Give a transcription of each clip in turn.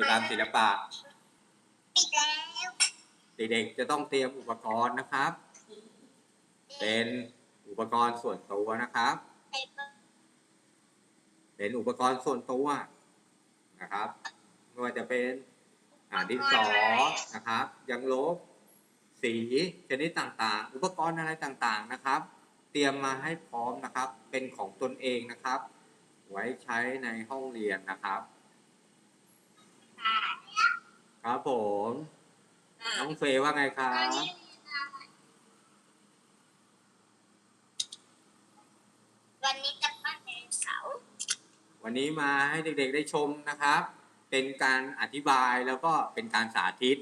จกรรมศิลปะอีกแล้วเด็กๆจะต้องเตรียมอุปกรณ์นะครับ เป็นอุปกรณ์ส่วนตัวนะครับ เป็นอุปกรณ์ส่วนตัวนะครับไม่ว่าจะเป็นอ่าดินสอนะครับยางลบ สีชนิดต่างๆ อุปกรณ์อะไรต่างๆนะครับ เตรียมมาให้พร้อมนะครับ เป็นของตนเองนะครับ ไว้ใช้ในห้องเรียนนะครับ ครับผมน้องเฟย์ว่าไงครับวันนี้จะปั้นไดโนเสาร์วันนี้มาให้เด็กๆได้ชมนะครับ เป็นการอธิบายแล้วก็เป็นการสาธิต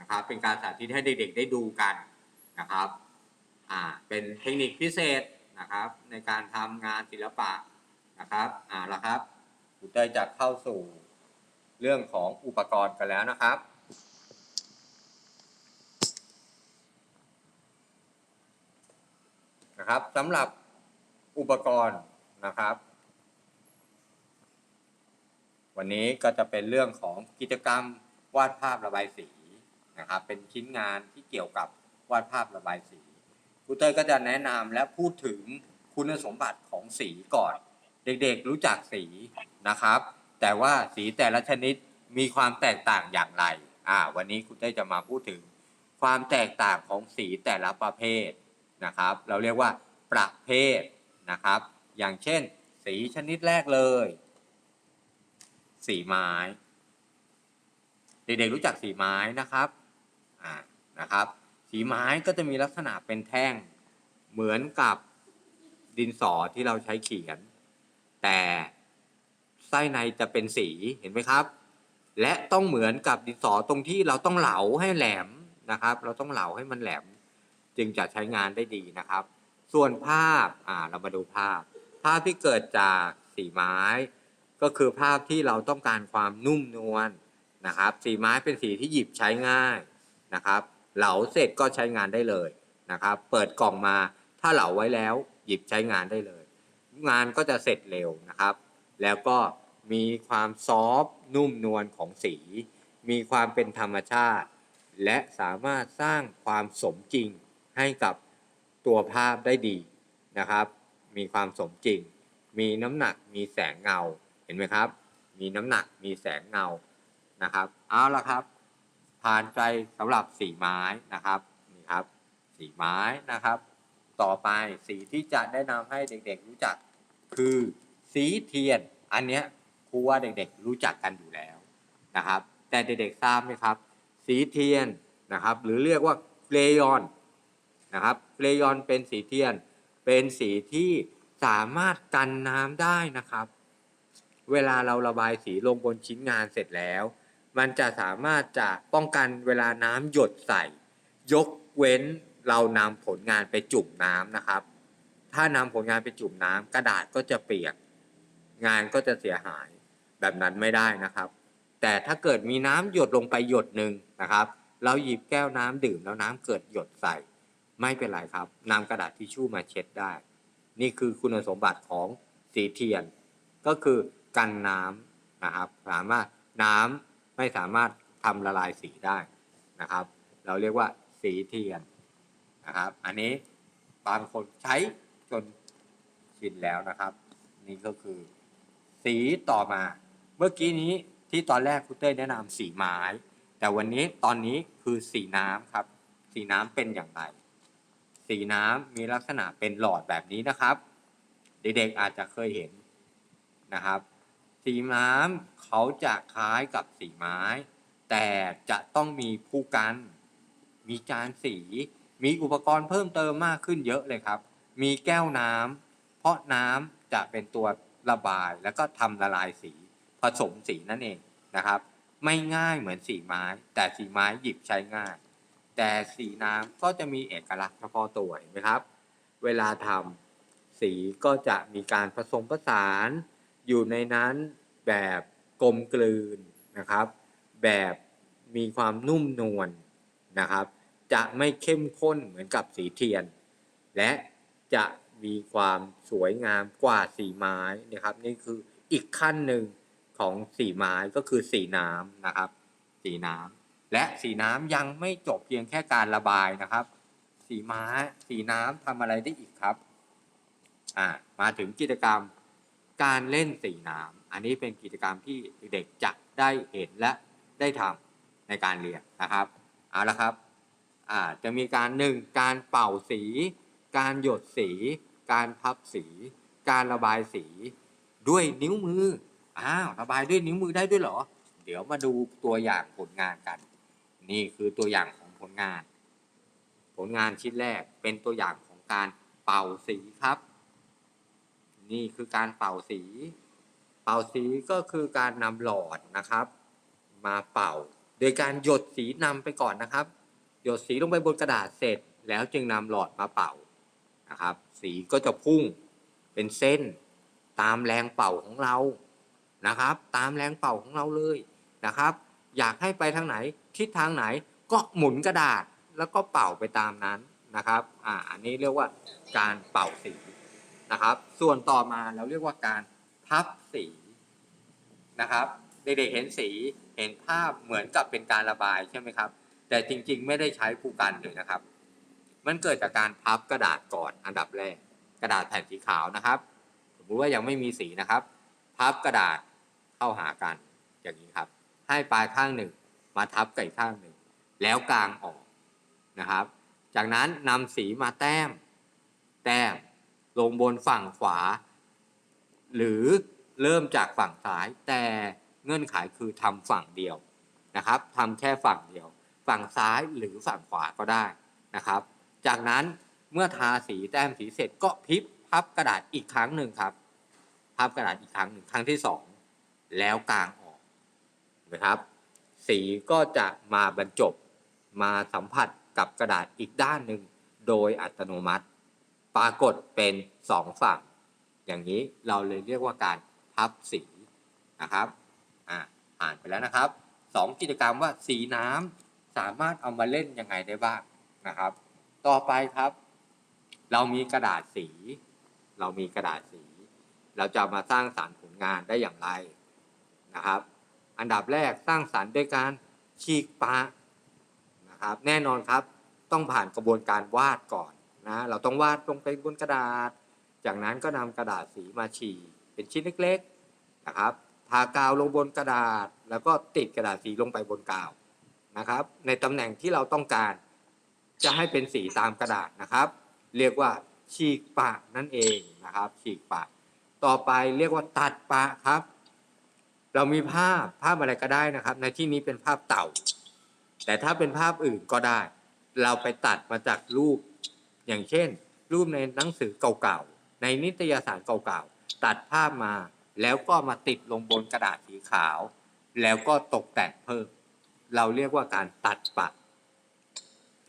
นะครับ เป็นการสาธิตให้เด็กๆได้ดูกันนะครับ อ่า เป็นเทคนิคพิเศษนะครับ ในการทำงานศิลปะนะครับ อ่าละครับครูเต้ยจะเข้าสู่ เรื่องของอุปกรณ์กันแล้วนะครับ นะครับสำหรับอุปกรณ์นะครับ วันนี้ก็จะเป็นเรื่องของกิจกรรมวาดภาพระบายสีนะครับ เป็นชิ้นงานที่เกี่ยวกับวาดภาพระบายสีครูเต้ยก็จะแนะนำและพูดถึงคุณสมบัติของสีก่อน เด็กๆรู้จักสีนะครับ แต่ว่าสีแต่ละชนิดมีความแตกต่างอย่างไร อ่า วันนี้ครูเต้จะมาพูดถึง ความแตกต่างของสีแต่ละประเภทนะครับ เราเรียกว่าประเภทนะครับ อย่างเช่น สีชนิดแรกเลย สีไม้ เด็กๆรู้จักสีไม้นะครับ อ่า นะครับ สีไม้ก็จะมีลักษณะเป็นแท่ง เหมือนกับดินสอที่เราใช้เขียน แต่ ส้ในจะเป็นสีเห็นไหมครับ และต้องเหมือนกับดินสอตรงที่เราต้องเหลาให้แหลมนะครับ เราต้องเหลาให้มันแหลม จึงจะใช้งานได้ดีนะครับ ส่วนภาพอ่าเรามาดูภาพ ภาพที่เกิดจากสีไม้ ก็คือภาพที่เราต้องการความนุ่มนวลนะครับ สีไม้เป็นสีที่หยิบใช้ง่ายนะครับ เหลาเสร็จก็ใช้งานได้เลยนะครับ เปิดกล่องมาถ้าเหลาไว้แล้วหยิบใช้งานได้เลย งานก็จะเสร็จเร็วนะครับ แล้วก็ มีความซอฟนุ่มนวลของสี มีความเป็นธรรมชาติ และสามารถสร้างความสมจริงให้กับตัวภาพได้ดีนะครับ มีความสมจริง มีน้ำหนักมีแสงเงาเห็นไหมครับ มีน้ำหนักมีแสงเงานะครับเอาละครับ ผ่านใจสำหรับสีไม้นะครับนี่ครับ สีไม้นะครับ ต่อไปสีที่จะแนะนำให้เด็กๆรู้จักคือสีเทียนอันเนี้ย ครูว่าเด็กๆรู้จักกันอยู่แล้วนะครับ แต่เด็กๆทราบไหมครับ สีเทียนนะครับ หรือเรียกว่าเกรยอนนะครับเกรยอนเป็นสีเทียน เป็นสีที่สามารถกันน้ำได้นะครับ เวลาเราระบายสีลงบนชิ้นงานเสร็จแล้ว มันจะสามารถจะป้องกันเวลาน้ำหยดใส่ ยกเว้นเรานำผลงานไปจุ่มน้ำนะครับ ถ้านำผลงานไปจุ่มน้ำกระดาษก็จะเปียก งานก็จะเสียหาย แบบนั้นไม่ได้นะครับ แต่ถ้าเกิดมีน้ำหยดลงไปหยดหนึ่งนะครับ เราหยิบแก้วน้ำดื่มแล้วน้ำเกิดหยดใส่ ไม่เป็นไรครับนำกระดาษทิชชู่มาเช็ดได้ นี่คือคุณสมบัติของสีเทียน ก็คือกันน้ำนะครับสามารถน้ำไม่สามารถทำละลายสีได้นะครับ เราเรียกว่าสีเทียนนะครับ อันนี้บางคนใช้จนชินแล้วนะครับ นี่ก็คือสีต่อมา เมื่อกี้นี้ที่ตอนแรกคุณเต้ยแนะนำสีไม้ แต่วันนี้ตอนนี้คือสีน้ำครับ สีน้ำเป็นอย่างไร สีน้ำมีลักษณะเป็นหลอดแบบนี้นะครับ เด็กๆอาจจะเคยเห็นนะครับ สีน้ำเขาจะคล้ายกับสีไม้ แต่จะต้องมีผู้กัน มีจานสี มีอุปกรณ์เพิ่มเติมมากขึ้นเยอะเลยครับ มีแก้วน้ำเพราะน้ำจะเป็นตัวระบายแล้วก็ทำละลายสี สมสีนั่นเองนะครับ ไม่ง่ายเหมือนสีไม้ แต่สีไม้หยิบใช้ง่าย แต่สีน้ำก็จะมีเอกลักษณ์เฉพาะตัวเห็นไหมครับ เวลาทำสีก็จะมีการผสมผสานอยู่ในนั้นแบบกลมกลืนนะครับ แบบมีความนุ่มนวลนะครับ จะไม่เข้มข้นเหมือนกับสีเทียน และจะมีความสวยงามกว่าสีไม้นะครับ นี่คืออีกขั้นหนึ่ง ของสีไม้ก็คือสีน้ำนะครับ สีน้ำและสีน้ำยังไม่จบเพียงแค่การระบายนะครับ สีไม้ สีน้ำทำอะไรได้อีกครับอ่ามาถึงกิจกรรมการเล่นสีน้ำอันนี้เป็นกิจกรรมที่เด็กๆจะได้เห็นและได้ทำในการเรียนนะครับเอาละครับอ่าจะมีการหนึ่งการเป่าสี การหยดสี การพับสี การระบายสี ด้วยนิ้วมือ อ้าวระบายด้วยนิ้วมือได้ด้วยเหรอ เดี๋ยวมาดูตัวอย่างผลงานกัน นี่คือตัวอย่างของผลงาน ผลงานชิ้นแรกเป็นตัวอย่างของการเป่าสีครับ นี่คือการเป่าสี เป่าสีก็คือการนำหลอดนะครับ มาเป่า โดยการหยดสีนำไปก่อนนะครับ หยดสีลงไปบนกระดาษเสร็จ แล้วจึงนำหลอดมาเป่านะครับ สีก็จะพุ่งเป็นเส้นตามแรงเป่าของเรา นะครับ ตามแรงเป่าของเราเลยนะครับ อยากให้ไปทางไหนทิศทางไหนก็หมุนกระดาษแล้วก็เป่าไปตามนั้นนะครับอ่าอันนี้เรียกว่าการเป่าสีนะครับ ส่วนต่อมาเราเรียกว่าการพับสีนะครับเด็กๆเห็นสีเห็นภาพเหมือนกับเป็นการระบายใช่ไหมครับ แต่จริงๆ ไม่ได้ใช้ผู้กันเลยนะครับ มันเกิดจากการพับกระดาษก่อนอันดับแรก กระดาษแผ่นสีขาวนะครับสมมติว่ายังไม่มีสีนะครับ พับกระดาษ เข้าหากันอย่างนี้ครับ ให้ปลายข้างหนึ่งมาทับกับอีกข้างหนึ่ง แล้วกลางออกนะครับ จากนั้นนำสีมาแต้ม แต้มลงบนฝั่งขวา หรือเริ่มจากฝั่งซ้าย แต่เงื่อนไขคือทำฝั่งเดียวนะครับทำแค่ฝั่งเดียว ฝั่งซ้ายหรือฝั่งขวาก็ได้นะครับ จากนั้นเมื่อทาสีแต้มสีเสร็จก็พลิบพับกระดาษอีกครั้งหนึ่งครับ พับกระดาษอีกครั้งหนึ่งครั้งที่สอง แล้วกลางออกนะครับ สีก็จะมาบรรจบมาสัมผัสกับกระดาษอีกด้านหนึ่งโดยอัตโนมัติ ปรากฏเป็นสองฝั่ง อย่างนี้เราเลยเรียกว่าการพับสีนะครับอ่าอ่านไปแล้วนะครับสองกิจกรรมว่าสีน้ำสามารถเอามาเล่นยังไงได้บ้างนะครับ ต่อไปครับ เรามีกระดาษสี เรามีกระดาษสี เราจะมาสร้างสารรค์ผลงานได้อย่างไร นะครับ อันดับแรกสร้างสารรค์ด้วยการฉีกปะนะครับ แน่นอนครับต้องผ่านกระบวนการวาดก่อนนะเราต้องวาดลงไปบนกระดาษ จากนั้นก็นำกระดาษสีมาฉีกเป็นชิ้นเล็กๆนะครับทากาวลงบนกระดาษ แล้วก็ติดกระดาษสีลงไปบนกาวนะครับ ในตำแหน่งที่เราต้องการจะให้เป็นสีตามกระดาษนะครับ เรียกว่าฉีกปะนั่นเองนะครับ ฉีกปะ ต่อไปเรียกว่าตัดปะครับ เรามีภาพภาพอะไรก็ได้นะครับ ในที่นี้เป็นภาพเต่า แต่ถ้าเป็นภาพอื่นก็ได้ เราไปตัดมาจากรูป อย่างเช่น รูปในหนังสือเก่าๆในนิตยสารเก่าๆตัดภาพมาแล้วก็มาติดลงบนกระดาษสีขาว แล้วก็ตกแต่งเพิ่ม เราเรียกว่าการตัดปะ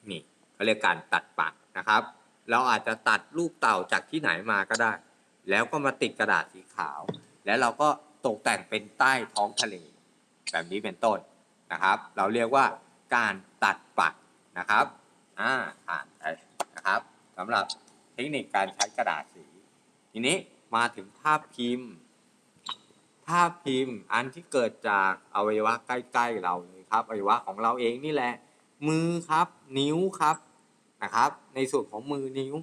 นี่เขาเรียกการตัดปะนะครับ เราอาจจะตัดรูปเต่าจากที่ไหนมาก็ได้ แล้วก็มาติดกระดาษสีขาว แล้วเราก็ ตกแต่งเป็นใต้ท้องทะเล แบบนี้เป็นต้นนะครับ เราเรียกว่าการตัดปะนะครับอ่าผ่านไปนะครับสำหรับเทคนิคการใช้กระดาษสี ทีนี้มาถึงภาพพิมพ์ ภาพพิมพ์อันที่เกิดจากอวัยวะใกล้ๆเราเลยครับอวัยวะของเราเองนี่แหละ มือครับนิ้วครับนะครับ ในส่วนของมือนิ้ว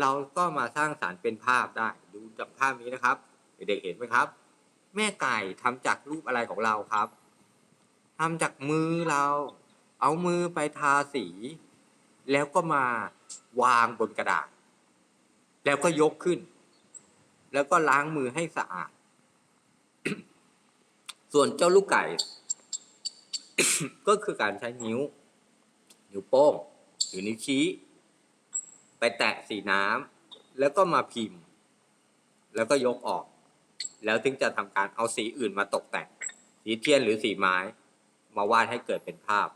เราก็มาสร้างสารรค์เป็นภาพได้ ดูจากภาพนี้นะครับ เด็กๆเห็นไหมครับ แม่ไก่ทำจากรูปอะไรของเราครับทำจากมือเรา เอามือไปทาสี แล้วก็มาวางบนกระดาษ แล้วก็ยกขึ้น แล้วก็ล้างมือให้สะอาด ส่วนเจ้าลูกไก่ ก็คือการใช้นิ้ว นิ้วโป้งหรือนิ้วชี้ ไปแตะสีน้ำแล้วก็มาพิมพ์ แล้วก็ยกออก แล้วถึงจะทำการเอาสีอื่นมาตกแต่ง สีเทียนหรือสีไม้ มาวาดให้เกิดเป็นภาพ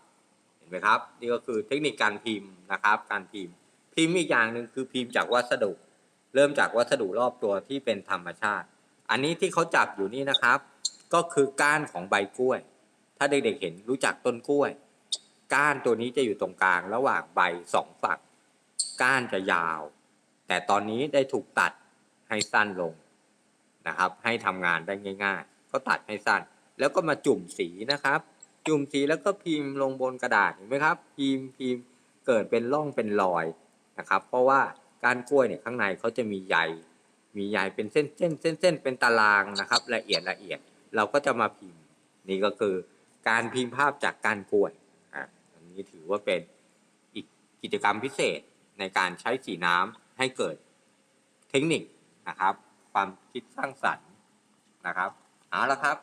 เห็นไหมครับ นี่ก็คือเทคนิคการพิมพ์นะครับ การพิมพ์ พิมพ์อีกอย่างหนึ่งคือพิมพ์จากวัสดุ เริ่มจากวัสดุรอบตัวที่เป็นธรรมชาติ อันนี้ที่เขาจับอยู่นี่นะครับ ก็คือก้านของใบกล้วย ถ้าเด็กๆเห็นรู้จักต้นกล้วย ก้านตัวนี้จะอยู่ตรงกลางระหว่างใบสองฝั่ง ก้านจะยาว แต่ตอนนี้ได้ถูกตัดให้สั้นลง นะครับ ให้ทำงานได้ง่าย ๆ ก็ตัดให้สั้น แล้วก็มาจุ่มสีนะครับ จุ่มสีแล้วก็พิมพ์ลงบนกระดาษเห็นไหมครับ พิมพ์พิมพ์เกิดเป็นร่องเป็นรอยนะครับ เพราะว่ากานกล้วยเนี่ยข้างในเขาจะมีใยมีใยเป็นเส้นเส้นเส้นเส้นเป็นตารางนะครับ ละเอียดละเอียด เราก็จะมาพิมพ์ นี่ก็คือการพิมพ์ภาพจากกานกล้วยอะอันนี้ถือว่าเป็นอีกกิจกรรมพิเศษในการใช้สีน้ำให้เกิดเทคนิคนะครับ ความคิดสร้างสรรค์นะครับเอาละครับ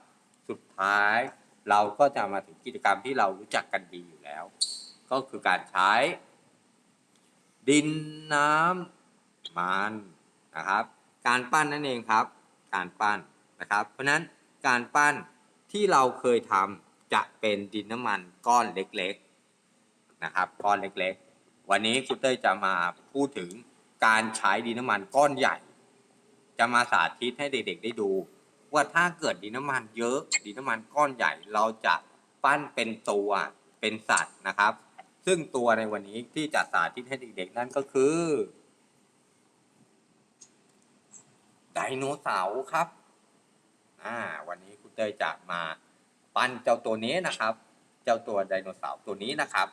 สุดท้ายเราก็จะมาถึงกิจกรรมที่เรารู้จักกันดีอยู่แล้ว ก็คือการใช้ ดินน้ำมันนะครับ การปั้นนั่นเองครับ การปั้นนะครับ เพราะนั้นการปั้นที่เราเคยทำจะเป็นดินน้ำมันก้อนเล็กๆนะครับ ก้อนเล็กๆ วันนี้คุณเต้ยจะมาพูดถึงการใช้ดินน้ำมันก้อนใหญ่ จะมาสาธิตให้เด็กๆได้ดู ว่าถ้าเกิดดินน้ำมันเยอะดินน้ำมันก้อนใหญ่เราจะปั้นเป็นตัวเป็นสัตว์นะครับ ซึ่งตัวในวันนี้ที่จะสาธิตให้เด็กๆนั่นก็คือไดโนเสาร์ครับอ่าวันนี้คุณเตยจะมาปั้นเจ้าตัวนี้นะครับ เจ้าตัวไดโนเสาร์ตัวนี้นะครับ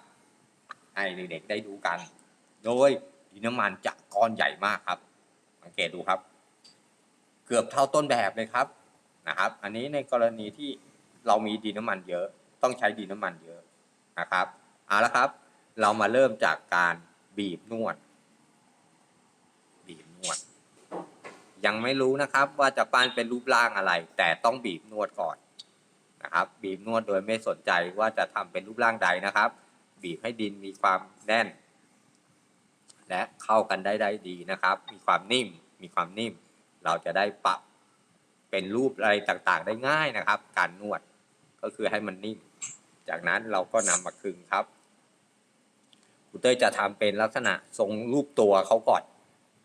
ให้เด็กๆได้ดูกัน โดยดินน้ำมันจะก้อนใหญ่มากครับสังเกตดูครับ เกือบเท่าต้นแบบเลยครับนะครับ อันนี้ในกรณีที่เรามีดินน้ำมันเยอะ ต้องใช้ดินน้ำมันเยอะนะครับเอาละครับ เรามาเริ่มจากการบีบนวด บีบนวด ยังไม่รู้นะครับว่าจะปั้นเป็นรูปร่างอะไร แต่ต้องบีบนวดก่อนนะครับ บีบนวดโดยไม่สนใจว่าจะทำเป็นรูปร่างใดนะครับ บีบให้ดินมีความแน่น และเข้ากันได้ได้ดีนะครับ มีความนิ่มมีความนิ่ม เราจะได้ปรับเป็นรูปอะไรต่างๆ ได้ง่ายนะครับ การนวดก็คือให้มันนิ่ม จากนั้นเราก็นำมาคึงครับคุณเต้ยจะทำเป็นลักษณะทรงรูปตัวเขาก่อน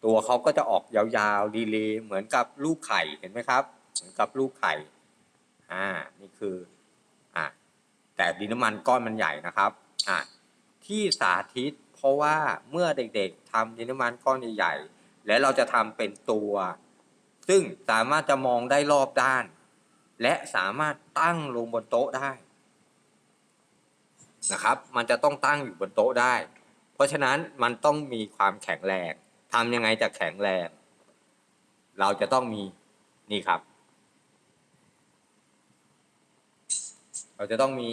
ตัวเขาก็จะออกยาวๆดีเลย์เหมือนกับลูกไข่เห็นไหมครับเหมือนกับลูกไข่อ่านี่คืออ่าแต่ดินน้ำมันก้อนมันใหญ่นะครับอ่าที่สาธิตเพราะว่าเมื่อเด็กๆทำดินน้ำมันก้อนใหญ่ๆและเราจะทำเป็นตัว ซึ่งสามารถจะมองได้รอบด้าน และสามารถตั้งลงบนโต๊ะได้นะครับ มันจะต้องตั้งอยู่บนโต๊ะได้ เพราะฉะนั้นมันต้องมีความแข็งแรงทำยังไงจะแข็งแรง เราจะต้องมีนี่ครับ เราจะต้องมี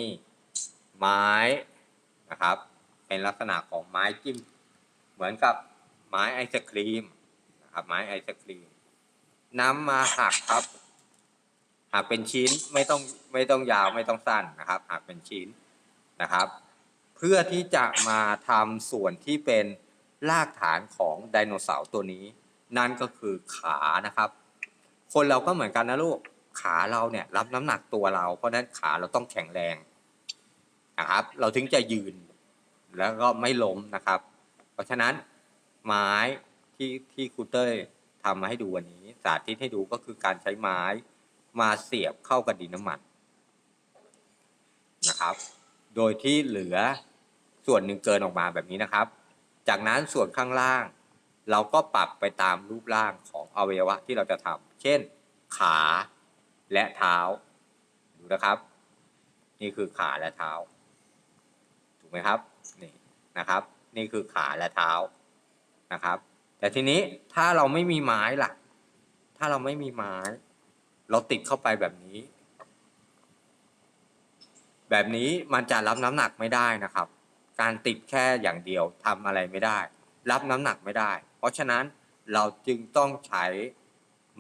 ไม้นะครับ เป็นลักษณะของไม้จิ้ม เหมือนกับไม้ไอศครีมนะครับ ไม้ไอศครีม น้ำมาหักครับ หักเป็นชิ้นไม่ต้องไม่ต้องยาวไม่ต้องสั้นนะครับ หักเป็นชิ้นนะครับ เพื่อที่จะมาทำส่วนที่เป็นรากฐานของไดโนเสาร์ตัวนี้ นั่นก็คือขานะครับ คนเราก็เหมือนกันนะลูกขาเราเนี่ยรับน้ำหนักตัวเรา เพราะฉะนั้นขาเราต้องแข็งแรงนะครับ เราถึงจะยืนแล้วก็ไม่ล้มนะครับ เพราะฉะนั้นไม้ที่ที่ครูเต้ยทำมาให้ดูวันนี้ สาธิตให้ดูก็คือการใช้ไม้มาเสียบเข้ากับดินน้ำมันนะครับ โดยที่เหลือส่วนหนึ่งเกินออกมาแบบนี้นะครับ จากนั้นส่วนข้างล่าง เราก็ปรับไปตามรูปร่างของอวัยวะที่เราจะทำเช่น ขาและเท้าดูนะครับ นี่คือขาและเท้า ถูกไหมครับนี่นะครับ นี่คือขาและเท้านะครับ แต่ทีนี้ถ้าเราไม่มีไม้ล่ะ ถ้าเราไม่มีไม้ เราติดเข้าไปแบบนี้ แบบนี้มันจะรับน้ำหนักไม่ได้นะครับ การติดแค่อย่างเดียวทำอะไรไม่ได้ รับน้ำหนักไม่ได้ เพราะฉะนั้นเราจึงต้องใช้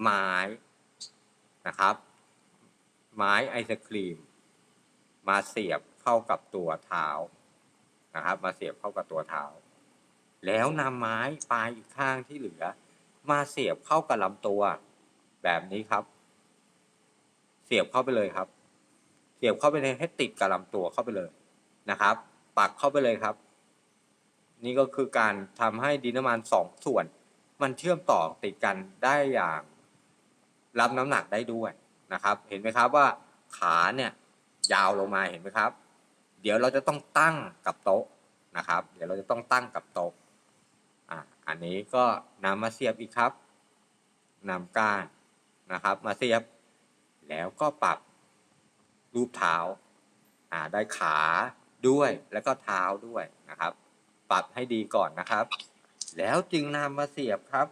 ไม้นะครับ ไม้ไอศครีม มาเสียบเข้ากับตัวเท้านะครับ มาเสียบเข้ากับตัวเท้า แล้วนำไม้ปลายอีกข้างที่เหลือ มาเสียบเข้ากับลำตัว แบบนี้ครับ เสียบเข้าไปเลยครับ เสียบเข้าไปในให้ติดกับลำตัวเข้าไปเลยนะครับ ปักเข้าไปเลยครับ นี่ก็คือการทำให้ดินน้ำมันสองส่วน มันเชื่อมต่อติดกันได้อย่าง รับน้ำหนักได้ด้วยนะครับ เห็นไหมครับว่าขาเนี่ยยาวลงมาเห็นไหมครับ เดี๋ยวเราจะต้องตั้งกับโต๊ะนะครับ เดี๋ยวเราจะต้องตั้งกับโต๊ะอะอันนี้ก็นำมาเสียบอีกครับนำก้าน นะครับ มาเสียบ แล้วก็ปรับรูปเท้าอ่าได้ขาด้วยแล้วก็เท้าด้วยนะครับ ปรับให้ดีก่อนนะครับ แล้วจึงนำมาเสียบครับ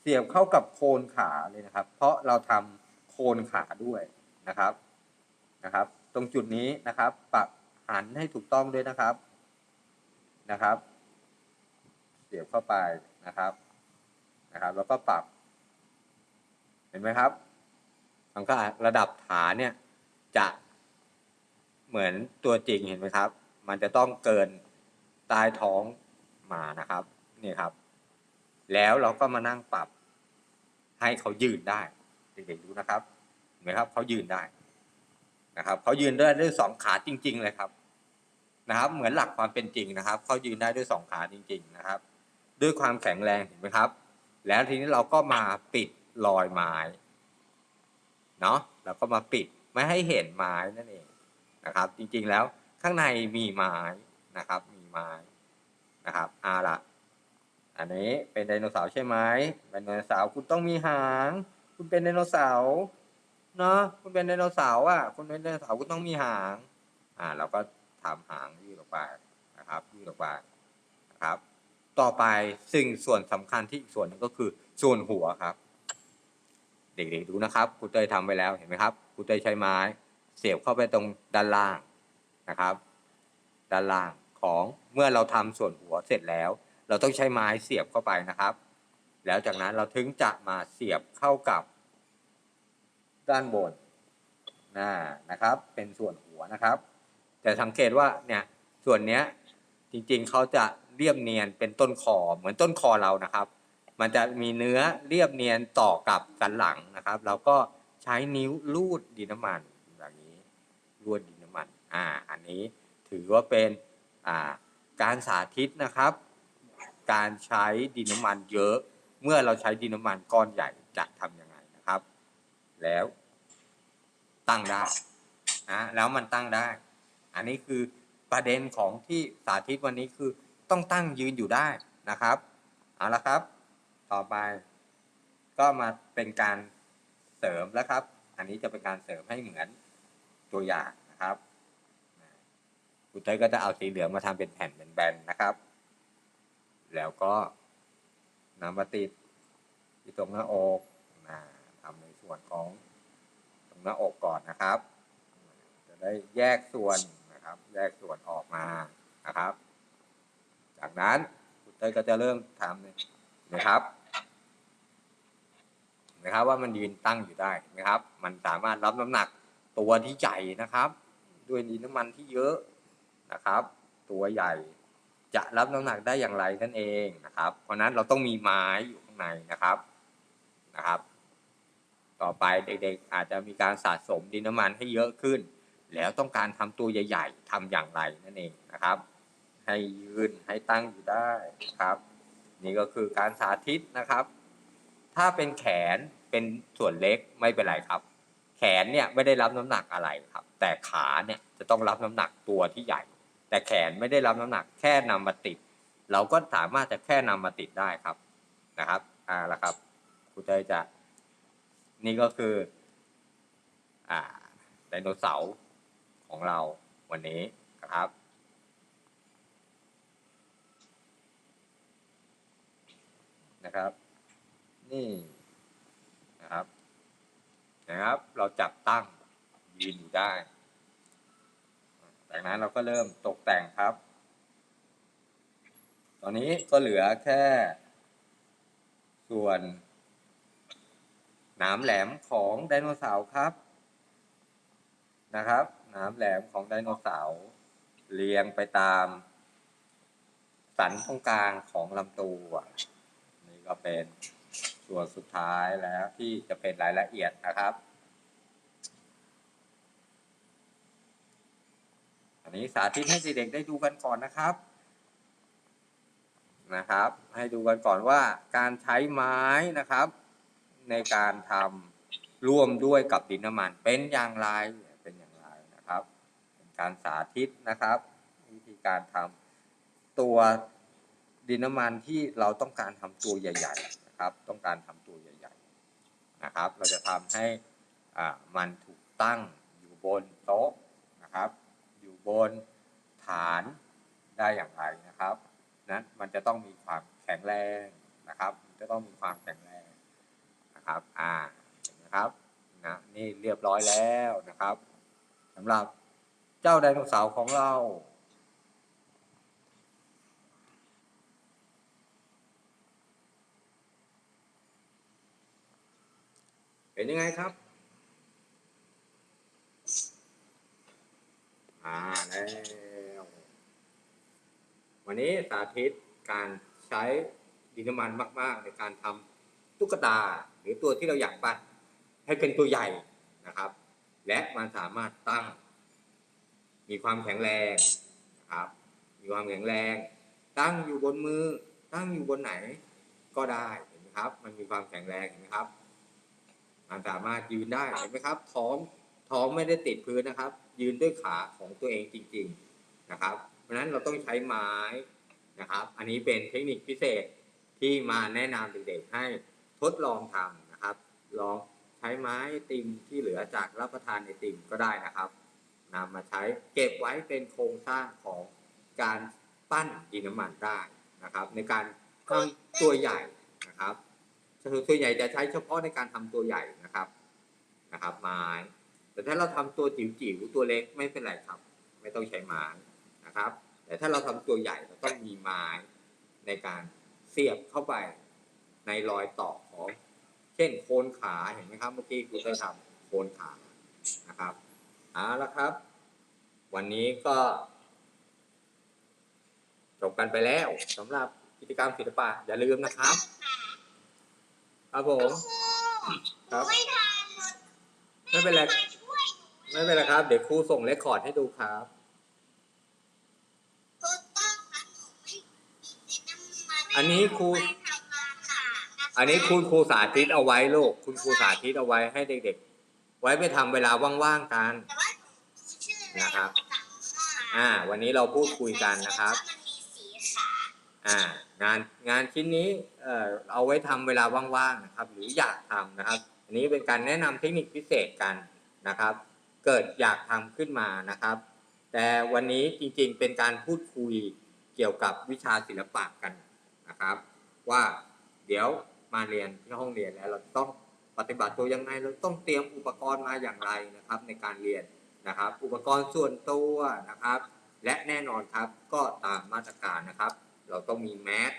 เสียบเข้ากับโคนขาเลยนะครับ เพราะเราทำโคนขาด้วยนะครับนะครับ ตรงจุดนี้นะครับ ปรับหันให้ถูกต้องด้วยนะครับนะครับ เสียบเข้าไปนะครับนะครับ แล้วก็ปรับ ห็นไหมครับ มันก็ระดับฐานเนี่ยจะเหมือนตัวจริงเห็นไหมครับ มันจะต้องเกินใต้ท้องมานะครับ นี่ครับ แล้วเราก็มานั่งปรับให้เขายืนได้เด็กๆดูนะครับ เห็นไหมครับเขายืนได้นะครับเขายืนได้ด้วยสองขาจริง ๆ เลยครับนะครับ เหมือนหลักความเป็นจริงนะครับเขายืนได้ด้วยสองขาจริง ๆนะครับ ด้วยความแข็งแรงเห็นไหมครับ แล้วทีนี้เราก็มาปิด รอยไม้เนาะเราก็มาปิดไม่ให้เห็นไม้นั่นเองนะครับ จริงๆแล้วข้างในมีไม้นะครับ มีไม้นะครับอาละอันนี้เป็นไดโนเสาร์ใช่ไหมเป็นไดโนเสาร์คุณต้องมีหาง คุณเป็นไดโนเสาร์เนาะคุณเป็นไดโนเสาร์อะคุณเป็นไดโนเสาร์คุณต้องมีหาง อ่าเราก็ทำหางยืดออกไปนะครับยืดออกไปนะครับ ต่อไปสิ่งส่วนสำคัญที่อีกส่วนหนึงก็คือส่วนหัวครับ เด็กๆดูนะครับครูเต้ยทำไปแล้วเห็นไหมครับครูเต้ยใช้ไม้ เสียบเข้าไปตรงด้านล่างนะครับ ด้านล่างของเมื่อเราทำส่วนหัวเสร็จแล้ว เราต้องใช้ไม้เสียบเข้าไปนะครับ แล้วจากนั้นเราถึงจะมาเสียบเข้ากับ ด้านบนนะนะครับ เป็นส่วนหัวนะครับ แต่สังเกตว่าเนี่ยส่วนเนี้ยจริงๆเขาจะเรียบเนียนเป็นต้นคอเหมือนต้นคอเรานะครับ มันจะมีเนื้อเรียบเนียนต่อกับสันหลังนะครับ เราก็ใช้นิ้วลูดดินน้ำมันแบบนี้ลูดดินน้ำมันอ่าอันนี้ถือว่าเป็นอ่าการสาธิตนะครับ การใช้ดินน้ำมันเยอะ เมื่อเราใช้ดินน้ำมันก้อนใหญ่จะทำยังไงนะครับ แล้วตั้งได้นะแล้วมันตั้งได้ อันนี้คือประเด็นของที่สาธิตวันนี้คือต้องตั้งยืนอยู่ได้นะครับ เอาละครับ ต่อไป ก็มาเป็นการเสริมแล้วครับ อันนี้จะเป็นการเสริมให้เหมือนตัวอย่างนะครับคุณเต้ก็จะเอาสีเหลืองมาทำเป็นแผ่นเป็นแบนๆนะครับ แล้วก็นำมาติดที่ตรงหน้าอกนะทำในส่วนของตรงหน้าอกก่อนนะครับ จะได้แยกส่วนนะครับ แยกส่วนออกมานะครับ จากนั้นคุณเต้ก็จะเริ่มทำเลยนะครับ นะครับ ว่ามันยืนตั้งอยู่ได้นะครับ มันสามารถรับน้ำหนักตัวที่ใหญ่นะครับ ด้วยดินน้ำมันที่เยอะนะครับ ตัวใหญ่จะรับน้ำหนักได้อย่างไรนั่นเองนะครับ เพราะฉะนั้นเราต้องมีไม้อยู่ข้างในนะครับนะครับ ต่อไปเด็กๆอาจจะมีการสะสมดินน้ำมันให้เยอะขึ้น แล้วต้องการทำตัวใหญ่ ๆทำอย่างไรนั่นเองนะครับ ให้ยืนให้ตั้งอยู่ได้นะครับ นี่ก็คือการสาธิตนะครับ ถ้าเป็นแขนเป็นส่วนเล็กไม่เป็นไรครับ แขนเนี่ยไม่ได้รับน้ำหนักอะไรครับ แต่ขาเนี่ยจะต้องรับน้ำหนักตัวที่ใหญ่ แต่แขนไม่ได้รับน้ำหนักแค่นำมาติด เราก็สามารถจะแค่นำมาติดได้ครับนะครับอ่าละครับครูเตยจะ นี่ก็คือ อ่าไดโนเสาร์ของเราวันนี้นะครับนะครับ นี่นะครับนะครับ เราจับตั้งยืนอยู่ได้ จากนั้นเราก็เริ่มตกแต่งครับ ตอนนี้ก็เหลือแค่ ส่วนหนามแหลมของไดโนเสาร์ครับ นะครับหนามแหลมของไดโนเสาร์เรียงไปตาม สันตรงกลางของลำตัวนี่ก็เป็น ส่วนสุดท้ายแล้วที่จะเป็นรายละเอียดนะครับ อันนี้สาธิตให้เด็กๆได้ดูกันก่อนนะครับนะครับ ให้ดูกันก่อนว่าการใช้ไม้นะครับ ในการทำร่วมด้วยกับดินน้ำมันเป็นอย่างไรเป็นอย่างไรนะครับ เป็นการสาธิตนะครับ วิธีการทำตัวดินน้ำมันที่เราต้องการทำตัวใหญ่ ๆ นะครับ ต้องการทำตัวใหญ่ๆนะครับ เราจะทำให้อ่ามันถูกตั้งอยู่บนโต๊ะนะครับ อยู่บนฐานได้อย่างไรนะครับนั้นมันจะต้องมีความแข็งแรงนะครับมันจะต้องมีความแข็งแรงนะครับอ่าเห็นไหมครับนะนี่เรียบร้อยแล้วนะครับสำหรับเจ้าไดโนเสาร์ของเรา เป็นยังไงครับอ่าแล้ว วันนี้สาธิตการใช้ดินน้ำมันมาก ๆ ในการทำตุ๊กตาหรือตัวที่เราอยากปั้นให้เป็นตัวใหญ่นะครับ และมันสามารถตั้ง มีความแข็งแรงนะครับ มีความแข็งแรง ตั้งอยู่บนมือ ตั้งอยู่บนไหนก็ได้เห็นไหมครับ มันมีความแข็งแรงเห็นไหมครับ มันสามารถยืนได้เห็นไหมครับ ท้องท้องไม่ได้ติดพื้นนะครับ ยืนด้วยขาของตัวเองจริง ๆนะครับ เพราะฉะนั้นเราต้องใช้ไม้นะครับ อันนี้เป็นเทคนิคพิเศษที่มาแนะนำเด็กๆให้ทดลองทำนะครับ ลองใช้ไม้ติมที่เหลือจากรับประทานไอติมก็ได้นะครับนำมาใช้เก็บไว้เป็นโครงสร้างของการปั้นดินน้ำมันได้นะครับ ในการทำตัวใหญ่นะครับส่วนใหญ่จะใช้เฉพาะในการทำตัวใหญ่ นะครับ ไม้ แต่ถ้าเราทำตัวจิ๋วๆตัวเล็กไม่เป็นไรครับ ไม่ต้องใช้ไม้นะครับ แต่ถ้าเราทำตัวใหญ่เราต้องมีไม้ในการเสียบเข้าไปในรอยต่อของ เช่นโคนขาเห็นไหมครับ เมื่อกี้ครูได้ทำโคนขานะครับเอาละครับ วันนี้ก็จบกันไปแล้วสำหรับกิจกรรมศิลปะอย่าลืมนะครับ ครับผมครับ ไม่ทันไม่เป็นไรมาช่วยหนูไม่เป็นไรครับ เดี๋ยวครูส่งเรคคอร์ดให้ดูครับถูกต้องครับหนูไม่มีน้ำมันอันนี้ครูไม่ทำมาค่ะอันนี้คุณครูสาธิตเอาไว้ลูก คุณครูสาธิตเอาไว้ให้เด็กๆ ไว้ไปทำเวลาว่างๆกันแต่ว่าหนูชื่ออะไรนะครับสั่งมาอ่า วันนี้เราพูดคุยกันนะครับมันมีสีขาอ่า งานงานชิ้นนี้ เอ่อ เอาไว้ทำเวลาว่างๆนะครับ หรืออยากทำนะครับอัน นี้เป็นการแนะนำเทคนิคพิเศษกันนะครับ เกิดอยากทำขึ้นมานะครับ แต่วันนี้จริงๆเป็นการพูดคุยเกี่ยวกับวิชาศิลปะกันนะครับ ว่าเดี๋ยวมาเรียนที่ห้องเรียนแล้วเราต้องปฏิบัติตัวยังไงเราต้องเตรียมอุปกรณ์มาอย่างไรนะครับ ในการเรียนนะครับ อุปกรณ์ส่วนตัวนะครับ และแน่นอนครับก็ตามมาตรการนะครับ เราต้องมีแมส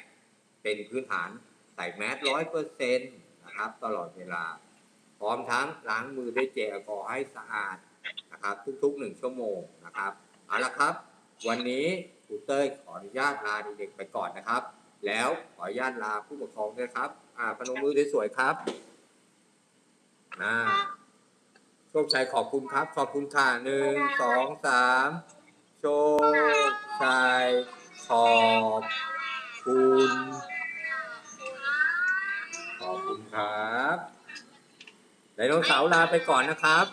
เป็นพื้นฐานใส่แมสร้อยเปอร์เซ็นต์นะครับ ตลอดเวลา พร้อมทั้งล้างมือด้วยเจลแอลกอฮอล์ให้สะอาดนะครับ ทุกๆหนึ่งชั่วโมงนะครับเอาละครับ วันนี้ครูเต้ยขออนุญาตลาเด็กๆไปก่อนนะครับ แล้วขออนุญาตลาผู้ปกครองด้วยครับ อ่าพนมมือสวยๆครับอ่าโชคชัยขอบคุณครับ ขอบคุณค่ะหนึ่งสองสามโชคชัยขอบคุณขอบคุณครับ ไดโนเสาร์ลาไปก่อนนะครับ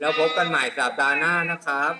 แล้วพบกันใหม่สัปดาห์หน้านะครับ